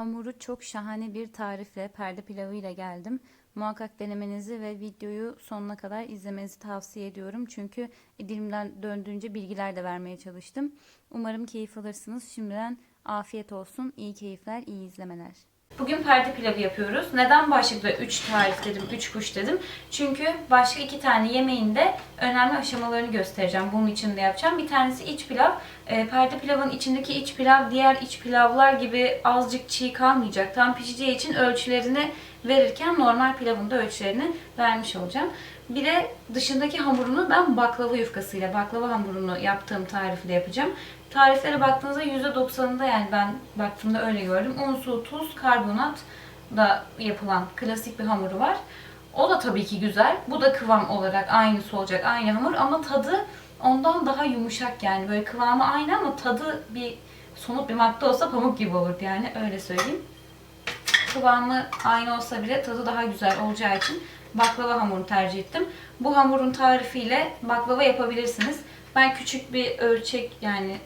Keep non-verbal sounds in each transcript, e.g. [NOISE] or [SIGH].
Hamuru çok şahane bir tarifle, perde pilavı ile geldim. Muhakkak denemenizi ve videoyu sonuna kadar izlemenizi tavsiye ediyorum. Çünkü dilimden döndüğünce bilgiler de vermeye çalıştım. Umarım keyif alırsınız. Şimdiden afiyet olsun. İyi keyifler, iyi izlemeler. Bugün perde pilavı yapıyoruz. Neden başlıkta 3 tarif dedim, 3 kuş dedim? Çünkü başka iki tane yemeğin de önemli aşamalarını göstereceğim. Bunun için de yapacağım. Bir tanesi iç pilav. E, perde pilavın içindeki iç pilav diğer iç pilavlar gibi azıcık çiğ kalmayacak. Tam pişeceği için ölçülerini verirken normal pilavın da ölçülerini vermiş olacağım. Bir de dışındaki hamurunu ben baklava yufkasıyla, baklava hamurunu yaptığım tarifle yapacağım. Tariflere baktığınızda %90'ında yani ben baktığımda öyle gördüm. Un, su, tuz, karbonat da yapılan klasik bir hamuru var. O da tabii ki güzel. Bu da kıvam olarak aynısı olacak, aynı hamur ama tadı ondan daha yumuşak yani. Böyle kıvamı aynı ama tadı bir somut bir madde olsa pamuk gibi olurdu yani öyle söyleyeyim. Kıvamı aynı olsa bile tadı daha güzel olacağı için baklava hamuru tercih ettim. Bu hamurun tarifiyle baklava yapabilirsiniz. Ben küçük bir ölçek yani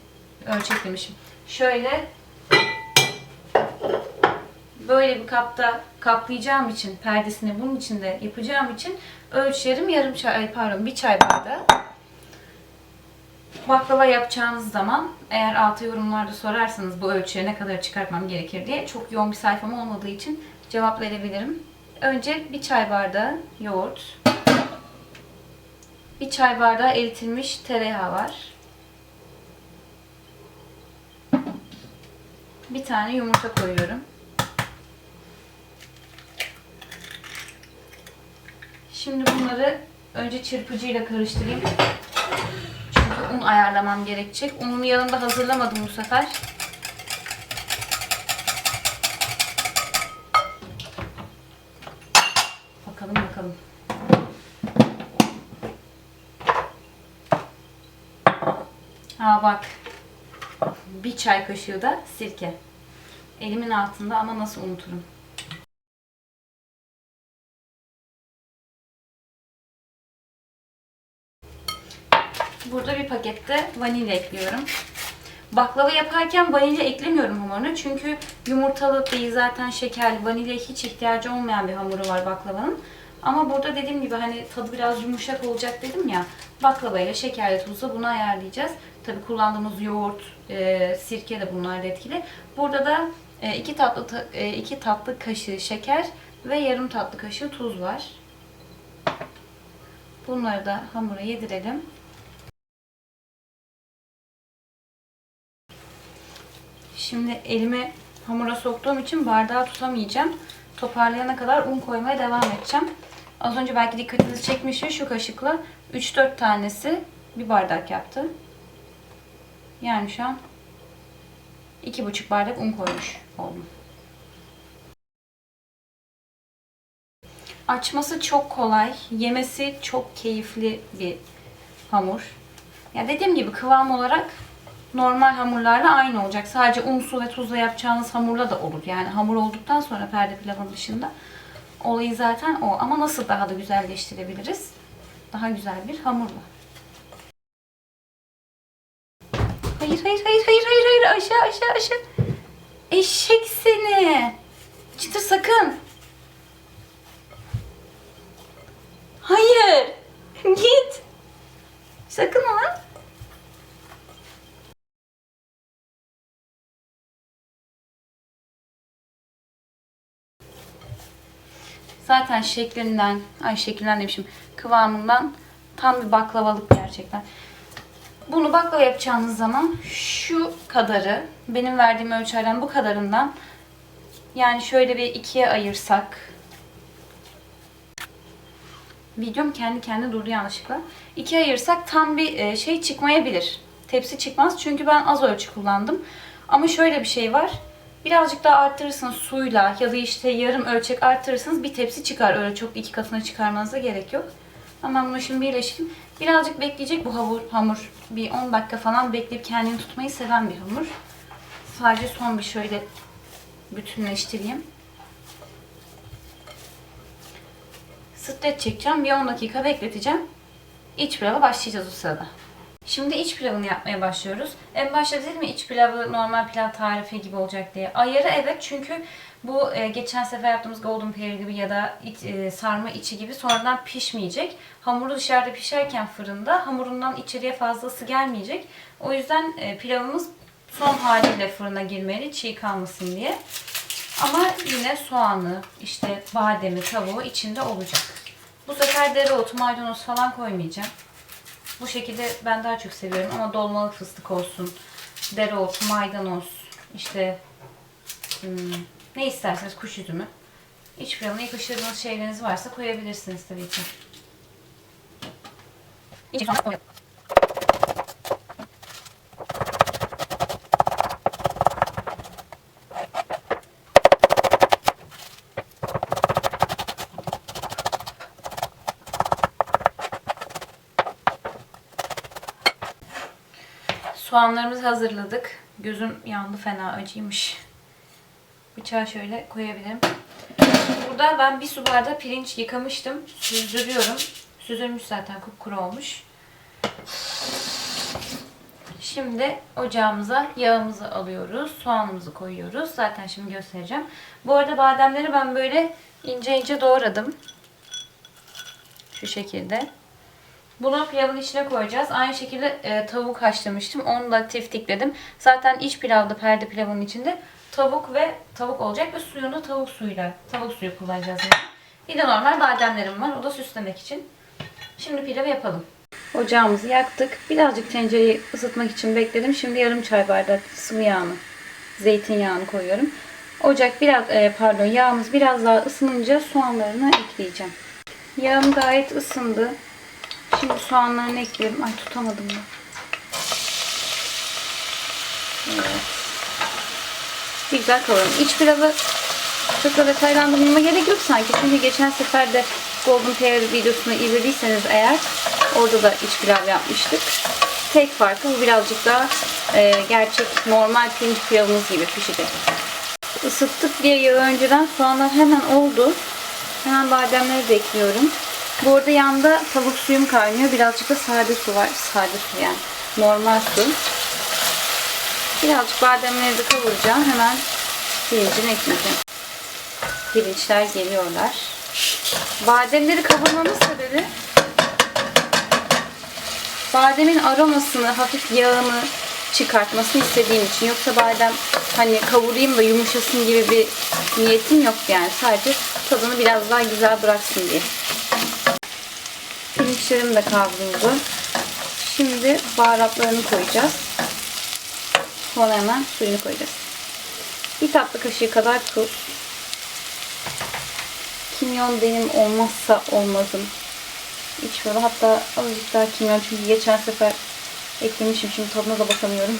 ölçek demişim. Şöyle böyle bir kapta kaplayacağım için perdesini bunun içinde yapacağım için ölçülerim yarım çay ay pardon bir çay bardağı. Baklava yapacağınız zaman eğer altı yorumlarda sorarsanız bu ölçüye ne kadar çıkartmam gerekir diye çok yoğun bir sayfam olmadığı için cevap verebilirim. Önce bir çay bardağı yoğurt. Bir çay bardağı eritilmiş tereyağı var. Bir tane yumurta koyuyorum. Şimdi bunları önce çırpıcıyla karıştırayım. Çünkü un ayarlamam gerekecek. Unumu yanımda hazırlamadım bu sefer. Bakalım bakalım. Ha bak. Bir çay kaşığı da sirke. Elimin altında ama nasıl unuturum. Burada bir pakette vanilya ekliyorum. Baklava yaparken vanilya eklemiyorum hamuruna. Çünkü yumurtalı değil zaten şekerli. Vanilya hiç ihtiyacı olmayan bir hamuru var baklavanın. Ama burada dediğim gibi hani tadı biraz yumuşak olacak dedim ya. Baklavayla şekerli tuzla bunu ayarlayacağız. Tabi kullandığımız yoğurt, e, sirke de bunlar da etkili. Burada da 2 e, tatlı ta, e, iki tatlı kaşığı şeker ve yarım tatlı kaşığı tuz var. Bunları da hamura yedirelim. Şimdi elimi hamura soktuğum için bardağı tutamayacağım. Toparlayana kadar un koymaya devam edeceğim. Az önce belki dikkatinizi çekmiştir şu kaşıkla 3-4 tanesi bir bardak yaptı. Yani şu an 2,5 bardak un koymuş oldum. Açması çok kolay, yemesi çok keyifli bir hamur. Ya dediğim gibi kıvam olarak normal hamurlarla aynı olacak. Sadece un, su ve tuzla yapacağınız hamurla da olur. Yani hamur olduktan sonra perde pilavın dışında olayı zaten o. Ama nasıl daha da güzelleştirebiliriz? Daha güzel bir hamurla. Hayır, hayır, hayır, hayır, hayır, hayır. Aşağı, aşağı, aşağı. Zaten şeklinden, ay şeklinden demişim, kıvamından tam bir baklavalık gerçekten. Bunu baklava yapacağınız zaman şu kadarı, benim verdiğim ölçülerden bu kadarından yani şöyle bir ikiye ayırsak videom kendi kendine durdu yanlışlıkla. İkiye ayırsak tam bir e, şey çıkmayabilir. Tepsi çıkmaz çünkü ben az ölçü kullandım. Ama şöyle bir şey var. Birazcık daha arttırırsınız suyla ya da işte yarım ölçek arttırırsınız bir tepsi çıkar. Öyle çok iki katına çıkarmanıza gerek yok. Ama bunu şimdi birleştireyim. Birazcık bekleyecek bu hamur. hamur. Bir 10 dakika falan bekleyip kendini tutmayı seven bir hamur. Sadece son bir şöyle bütünleştireyim. Streç çekeceğim. Bir 10 dakika bekleteceğim. İç pilava başlayacağız o sırada. Şimdi iç pilavını yapmaya başlıyoruz. En başta dedim mi iç pilavı normal pilav tarifi gibi olacak diye. Ayarı evet çünkü bu e, geçen sefer yaptığımız golden pear gibi ya da iç- e, sarma içi gibi sonradan pişmeyecek. Hamuru dışarıda pişerken fırında hamurundan içeriye fazla ısı gelmeyecek. O yüzden e, pilavımız son haliyle fırına girmeli çiğ kalmasın diye. Ama yine soğanı, işte bademi, tavuğu içinde olacak. Bu sefer dereotu, maydanoz falan koymayacağım. Bu şekilde ben daha çok seviyorum ama dolmalık fıstık olsun, dereotu, maydanoz, işte hmm, ne isterseniz kuş üzümü. İç pilavına yakıştırdığınız şeyleriniz varsa koyabilirsiniz tabii ki. İç Soğanlarımızı hazırladık. Gözüm yandı fena acıymış. Bıçağı şöyle koyabilirim. Burada ben bir su bardağı pirinç yıkamıştım. Süzdürüyorum. Süzülmüş zaten kupkuru olmuş. Şimdi ocağımıza yağımızı alıyoruz. Soğanımızı koyuyoruz. Zaten şimdi göstereceğim. Bu arada bademleri ben böyle ince ince doğradım. Şu şekilde. Bunu pilavın içine koyacağız. Aynı şekilde e, tavuk haşlamıştım. Onu da tiftikledim. Zaten iç pilavda perde pilavın içinde tavuk ve tavuk olacak ve suyunu tavuk suyuyla, tavuk suyu kullanacağız. Yani. Bir de normal bademlerim var. O da süslemek için. Şimdi pilavı yapalım. Ocağımızı yaktık. Birazcık tencereyi ısıtmak için bekledim. Şimdi yarım çay bardak sıvı yağını, zeytinyağını koyuyorum. Ocak biraz, e, pardon yağımız biraz daha ısınınca soğanlarını ekleyeceğim. Yağım gayet ısındı. Şimdi soğanlarını ekleyelim. Ay tutamadım ya. Evet. Güzel kavuralım. İç pilavı çok da detaylandırmama gerek yok sanki. Çünkü geçen sefer de Golden Pear videosunu izlediyseniz eğer orada da iç pilav yapmıştık. Tek farkı bu birazcık daha e, gerçek normal pirinç pilavımız gibi pişecek. Isıttık diye yağı önceden soğanlar hemen oldu. Hemen bademleri de ekliyorum. Bu arada yanda tavuk suyum kaynıyor. Birazcık da sade su var. Sade su yani. Normal su. Birazcık bademleri de kavuracağım. Hemen pirincini ekleyeceğim. Pirinçler geliyorlar. Bademleri kavurmamın sebebi bademin aromasını, hafif yağını çıkartmasını istediğim için. Yoksa badem hani kavurayım da yumuşasın gibi bir niyetim yok yani. Sadece tadını biraz daha güzel bıraksın diye. Pirinçlerim de kavruldu. Şimdi baharatlarını koyacağız. Sonra hemen suyunu koyacağız. Bir tatlı kaşığı kadar tuz. Kimyon benim olmazsa olmazım. İç böyle hatta azıcık daha kimyon çünkü geçen sefer eklemişim. Şimdi tadına da bakamıyorum.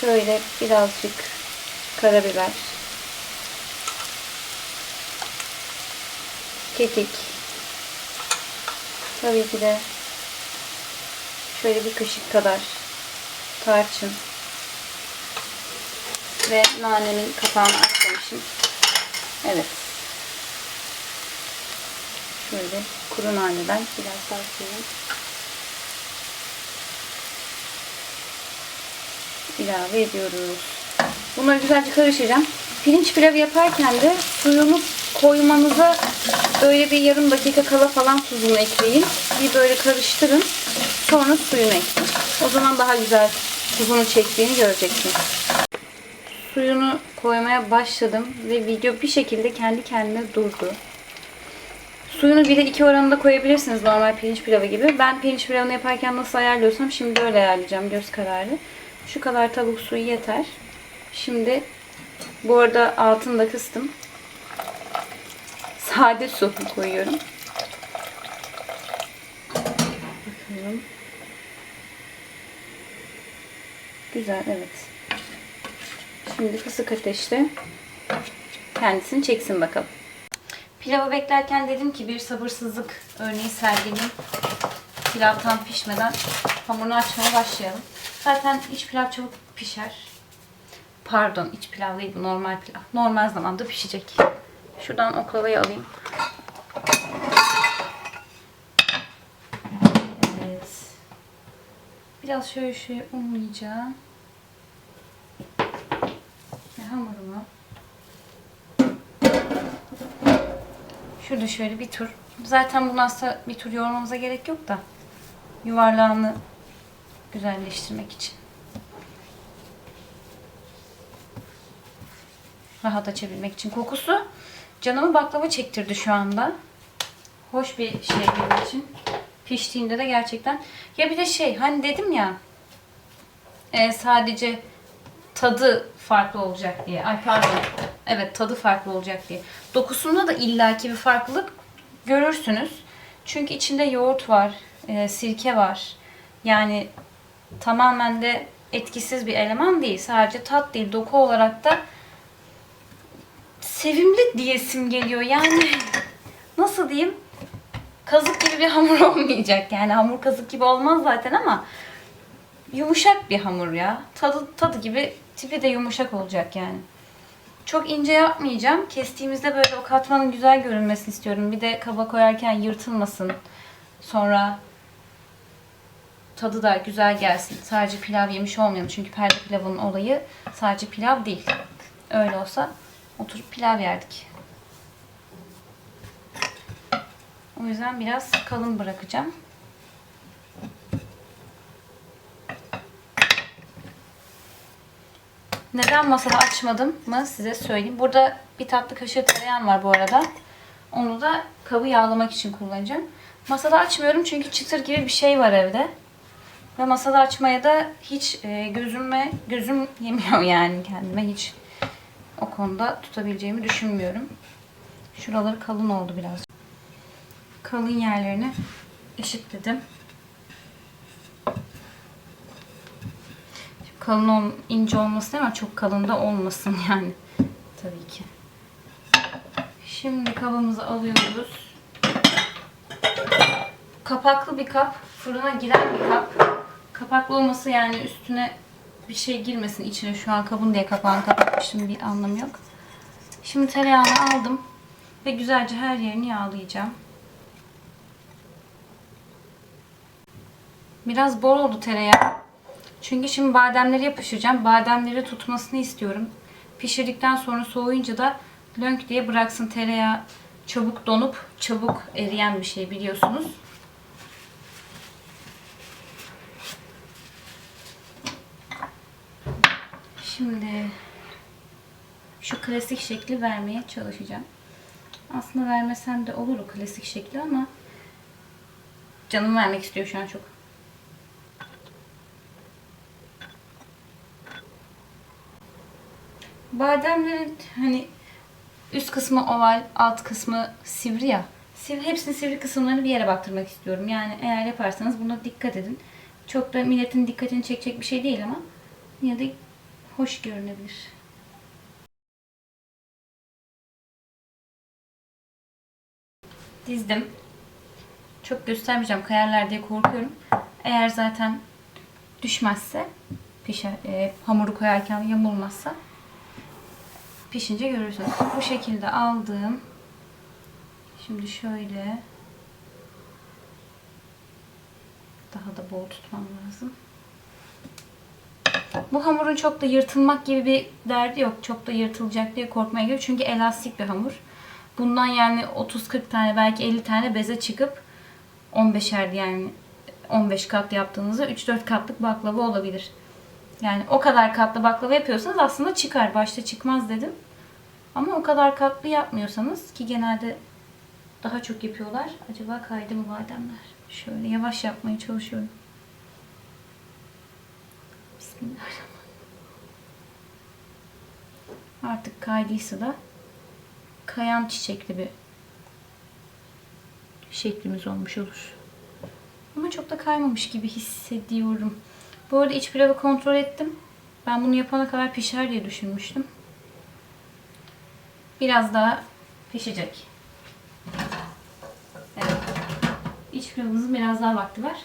Şöyle birazcık karabiber. Kekik. Tabii ki de şöyle bir kaşık kadar tarçın ve nanenin kapağını açmamışım. Evet. Şöyle kuru naneden biraz daha koyayım. ilave ediyoruz. Bunları güzelce karıştıracağım. Pirinç pilavı yaparken de suyunu koymanıza böyle bir yarım dakika kala falan tuzunu ekleyin. Bir böyle karıştırın. Sonra suyunu ekleyin. O zaman daha güzel tuzunu çektiğini göreceksiniz. Suyunu koymaya başladım ve video bir şekilde kendi kendine durdu. Suyunu 1'e 2 oranında koyabilirsiniz normal pirinç pilavı gibi. Ben pirinç pilavını yaparken nasıl ayarlıyorsam şimdi böyle ayarlayacağım göz kararı. Şu kadar tavuk suyu yeter. Şimdi bu arada altını da kıstım. Sade su koyuyorum. Bakalım. Güzel evet. Şimdi kısık ateşte kendisini çeksin bakalım. Pilavı beklerken dedim ki bir sabırsızlık örneği sergileyim. Pilav tam pişmeden hamurunu açmaya başlayalım. Zaten iç pilav çabuk pişer. Pardon iç pilav değil bu normal pilav. Normal zamanda pişecek. Şuradan oklavayı alayım. Evet. Biraz şöyle şöyle unlayacağım. Ve hamurumu şurada şöyle bir tur. Zaten bunu aslında bir tur yoğurmamıza gerek yok da yuvarlağını güzelleştirmek için. Rahat açabilmek için. Kokusu canımı baklava çektirdi şu anda. Hoş bir şey benim için. Piştiğinde de gerçekten. Ya bir de şey hani dedim ya e, sadece tadı farklı olacak diye. Ay pardon. Evet tadı farklı olacak diye. Dokusunda da illaki bir farklılık görürsünüz. Çünkü içinde yoğurt var, e, sirke var. Yani tamamen de etkisiz bir eleman değil. Sadece tat değil, doku olarak da sevimli diyesim geliyor. Yani nasıl diyeyim? Kazık gibi bir hamur [LAUGHS] olmayacak. Yani hamur kazık gibi olmaz zaten ama yumuşak bir hamur ya. Tadı tadı gibi tipi de yumuşak olacak yani. Çok ince yapmayacağım. Kestiğimizde böyle o katmanın güzel görünmesini istiyorum. Bir de kaba koyarken yırtılmasın. Sonra tadı da güzel gelsin. Sadece pilav yemiş olmayalım. Çünkü perde pilavının olayı sadece pilav değil. Öyle olsa oturup pilav yerdik. O yüzden biraz kalın bırakacağım. Neden masada açmadım mı size söyleyeyim. Burada bir tatlı kaşığı tereyağım var bu arada. Onu da kabı yağlamak için kullanacağım. Masada açmıyorum çünkü çıtır gibi bir şey var evde. Ve masada açmaya da hiç e, gözüme gözüm yemiyor [LAUGHS] yani kendime hiç o konuda tutabileceğimi düşünmüyorum. Şuraları kalın oldu biraz. Kalın yerlerini eşitledim. kalın ol, ince olmasın ama çok kalın da olmasın [LAUGHS] yani. Tabii ki. Şimdi kabımızı alıyoruz. Kapaklı bir kap, fırına giren bir kap. Kapaklı olması yani üstüne bir şey girmesin içine. Şu an kabın diye kapağını kapatmışım bir anlamı yok. Şimdi tereyağını aldım ve güzelce her yerini yağlayacağım. Biraz bol oldu tereyağı. Çünkü şimdi bademleri yapıştıracağım. Bademleri tutmasını istiyorum. Pişirdikten sonra soğuyunca da lönk diye bıraksın tereyağı. Çabuk donup çabuk eriyen bir şey biliyorsunuz. Şimdi şu klasik şekli vermeye çalışacağım. Aslında vermesem de olur o klasik şekli ama canım vermek istiyor şu an çok. Bademlerin hani üst kısmı oval, alt kısmı sivri ya. Sivri, hepsinin sivri kısımlarını bir yere baktırmak istiyorum. Yani eğer yaparsanız buna dikkat edin. Çok da milletin dikkatini çekecek bir şey değil ama yine de hoş görünebilir. Dizdim. Çok göstermeyeceğim kayarlar diye korkuyorum. Eğer zaten düşmezse, pişer, e, hamuru koyarken yamulmazsa pişince görürsünüz. Bu şekilde aldım. Şimdi şöyle daha da bol tutmam lazım. Bu hamurun çok da yırtılmak gibi bir derdi yok. Çok da yırtılacak diye korkmaya gerek Çünkü elastik bir hamur. Bundan yani 30-40 tane belki 50 tane beze çıkıp 15'er yani 15 kat yaptığınızda 3-4 katlık baklava olabilir. Yani o kadar katlı baklava yapıyorsanız aslında çıkar. Başta çıkmaz dedim. Ama o kadar katlı yapmıyorsanız ki genelde daha çok yapıyorlar. Acaba kaydı mı bademler? Şöyle yavaş yapmaya çalışıyorum. Bismillahirrahmanirrahim. Artık kaydıysa da kayan çiçekli bir şeklimiz olmuş olur. Ama çok da kaymamış gibi hissediyorum. Bu arada iç pilavı kontrol ettim. Ben bunu yapana kadar pişer diye düşünmüştüm. Biraz daha pişecek. Evet. İç pilavımızın biraz daha vakti var.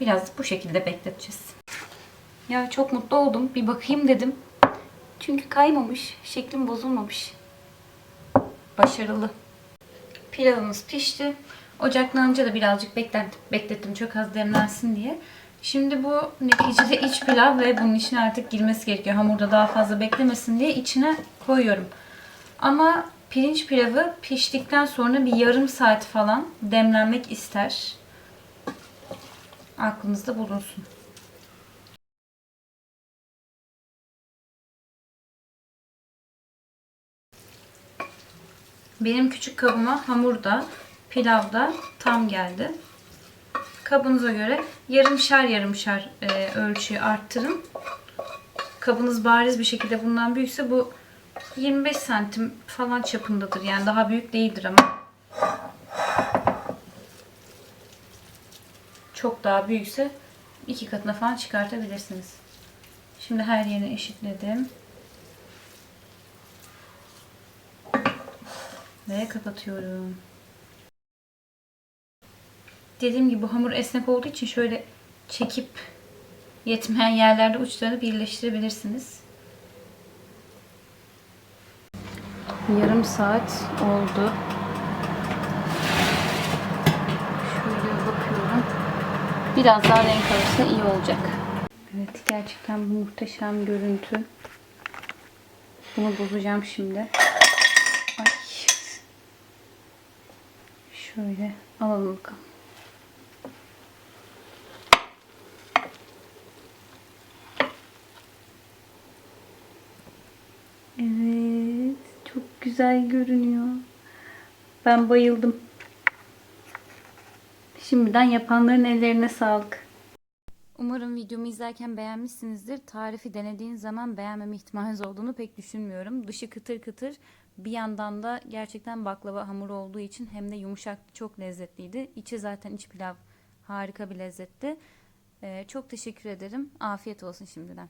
Biraz bu şekilde bekleteceğiz. Ya çok mutlu oldum. Bir bakayım dedim. Çünkü kaymamış. Şeklim bozulmamış. Başarılı. Pilavımız pişti. Ocaklanınca da birazcık beklettim. Beklettim çok az demlensin diye. Şimdi bu neticede iç pilav ve bunun içine artık girmesi gerekiyor. Hamurda daha fazla beklemesin diye içine koyuyorum. Ama pirinç pilavı piştikten sonra bir yarım saat falan demlenmek ister. Aklınızda bulunsun. Benim küçük kabıma hamurda, pilavda tam geldi. Kabınıza göre yarımşar yarımşar e, ölçüyü arttırın. Kabınız bariz bir şekilde bundan büyükse bu 25 santim falan çapındadır. Yani daha büyük değildir ama. Çok daha büyükse iki katına falan çıkartabilirsiniz. Şimdi her yerini eşitledim. Ve kapatıyorum. Dediğim gibi hamur esnek olduğu için şöyle çekip yetmeyen yerlerde uçlarını birleştirebilirsiniz. Yarım saat oldu. Şöyle bakıyorum. Biraz daha renk alırsa iyi olacak. Evet gerçekten bu muhteşem görüntü. Bunu bozacağım şimdi. Ay. Şöyle alalım bakalım. Evet, çok güzel görünüyor. Ben bayıldım. Şimdiden yapanların ellerine sağlık. Umarım videomu izlerken beğenmişsinizdir. Tarifi denediğin zaman beğenmeme ihtimaliniz olduğunu pek düşünmüyorum. Dışı kıtır kıtır, bir yandan da gerçekten baklava hamuru olduğu için hem de yumuşak, çok lezzetliydi. İçi zaten iç pilav harika bir lezzetti. Ee, çok teşekkür ederim. Afiyet olsun şimdiden.